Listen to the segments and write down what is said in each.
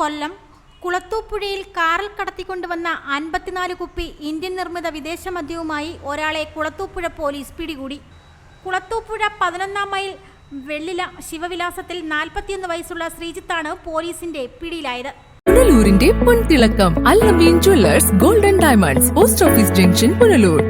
കൊല്ലം കുളത്തൂപ്പുഴയിൽ കാറിൽ കടത്തിക്കൊണ്ടുവന്ന അൻപത്തിനാല് കുപ്പി ഇന്ത്യൻ നിർമ്മിത വിദേശ മദ്യവുമായി ഒരാളെ കുളത്തൂപ്പുഴ പോലീസ് പിടികൂടി. കുളത്തൂപ്പുഴ പതിനൊന്നാം മൈൽ വെള്ളില ശിവവിലാസത്തിൽ നാൽപ്പത്തിയൊന്ന് വയസ്സുള്ള ശ്രീജിത്താണ് പോലീസിന്റെ പിടിയിലായത്. പുനലൂരിന്റെ പൊൻതിളക്കം Allameen jewellers golden diamonds post office junction Punalur.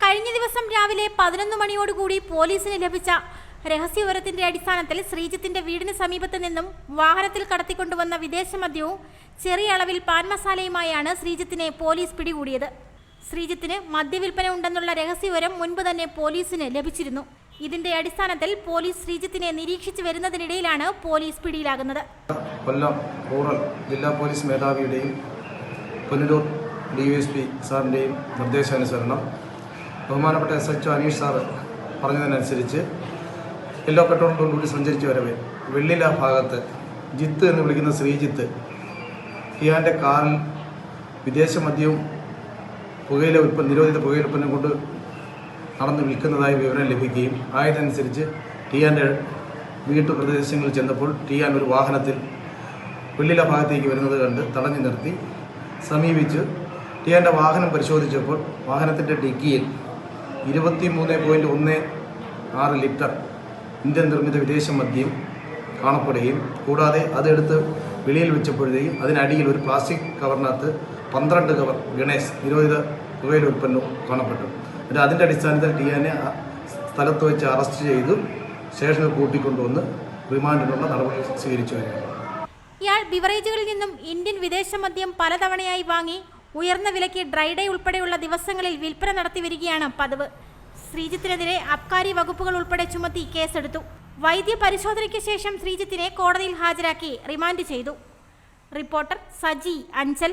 കഴിഞ്ഞ ദിവസം രാവിലെ പതിനൊന്ന് മണിയോടുകൂടി പോലീസിന് ലഭിച്ച രഹസ്യവിവരത്തിന്റെ അടിസ്ഥാനത്തിൽ ശ്രീജിത്തിന്റെ വീടിന് സമീപത്ത് നിന്നും വാഹനത്തിൽ കടത്തിക്കൊണ്ടുവന്ന വിദേശ മദ്യവും ചെറിയ അളവിൽ പാൻ മസാലയുമായാണ് ശ്രീജിത്തിനെ പോലീസ് പിടികൂടിയത്. ശ്രീജിത്തിന് മദ്യവിൽപ്പന ഉണ്ടെന്നുള്ള രഹസ്യവിവരം മുൻപ് തന്നെ പോലീസിന് ലഭിച്ചിരുന്നു. ഇതിന്റെ അടിസ്ഥാനത്തിൽ പോലീസ് ശ്രീജിത്തിനെ നിരീക്ഷിച്ചു വരുന്നതിനിടയിലാണ് പോലീസ് പിടിയിലാകുന്നത്. കൊല്ലം റൂറൽ ജില്ലാ police മേധാവിയുടെയും Punalur D Y S P സാറിന്റെയും നിർദ്ദേശാനുസരണം ബഹുമാനപ്പെട്ട എസ് എച്ച് അനീഷ് സാറ് പറഞ്ഞതിനനുസരിച്ച് യെല്ലോ പെട്രോളിലൂടെ സഞ്ചരിച്ച് വരവേ. വെള്ളില ഭാഗത്ത് ജിത്ത് എന്ന് വിളിക്കുന്ന ശ്രീജിത്ത്. കിയാന്റെ കാറിൽ വിദേശ മദ്യവും പുകയില ഉൽപ്പന്ന നിരോധിത പുകയില ഉൽപ്പന്നം കൊണ്ട് നടന്ന് വിൽക്കുന്നതായി വിവരം ലഭിക്കുകയും ആയതനുസരിച്ച് ടിയാന്റെ വീട്ടുപ്രദേശങ്ങളിൽ ചെന്നപ്പോൾ ടിയാൻ ഒരു വാഹനത്തിൽ വെള്ളില ഭാഗത്തേക്ക് വരുന്നത് കണ്ട് തടഞ്ഞു നിർത്തി. സമീപിച്ച് ടിയാന്റെ വാഹനം പരിശോധിച്ചപ്പോൾ വാഹനത്തിന്റെ ഡിക്കിയിൽ ഇരുപത്തി മൂന്ന് പോയിന്റ് ഒന്ന് ആറ് ലിറ്റർ ഇന്ത്യൻ നിർമ്മിത വിദേശ മദ്യം കാണപ്പെടുകയും കൂടാതെ അതെടുത്ത് വെളിയിൽ വെച്ചപ്പോഴത്തേക്കും അതിനടിയിൽ ഒരു പ്ലാസ്റ്റിക് കവറിനകത്ത് പന്ത്രണ്ട് കവർ ഗണേശ് നിരോധിത പുകയില ഉൽപ്പന്നം കാണപ്പെട്ടു. എന്നിട്ട് അതിന്റെ അടിസ്ഥാനത്തിൽ ടിയാനെ സ്ഥലത്ത് വെച്ച് അറസ്റ്റ് ചെയ്തു സ്റ്റേഷനിൽ കൂട്ടിക്കൊണ്ടുവന്ന് റിമാൻഡിനുള്ള നടപടി സ്വീകരിച്ചു വരികയാണ്. ഇയാൾ ബിവറേജുകളിൽ നിന്നും ഇന്ത്യൻ വിദേശ മദ്യം പലതവണയായി വാങ്ങി ഉയർന്ന വിലയ്ക്ക് ഡ്രൈഡേ ഉൾപ്പെടെയുള്ള ദിവസങ്ങളിൽ വിൽപ്പന നടത്തി വരികയാണ് പതിവ്. ശ്രീജിത്തിനെതിരെ അബ്കാരി വകുപ്പുകൾ ഉൾപ്പെടെ ചുമത്തി കേസെടുത്തു. വൈദ്യ പരിശോധനയ്ക്ക് ശേഷം ശ്രീജിത്തിനെ കോടതിയിൽ ഹാജരാക്കി റിമാൻഡ് ചെയ്തു. റിപ്പോർട്ടർ സജി അഞ്ചൽ.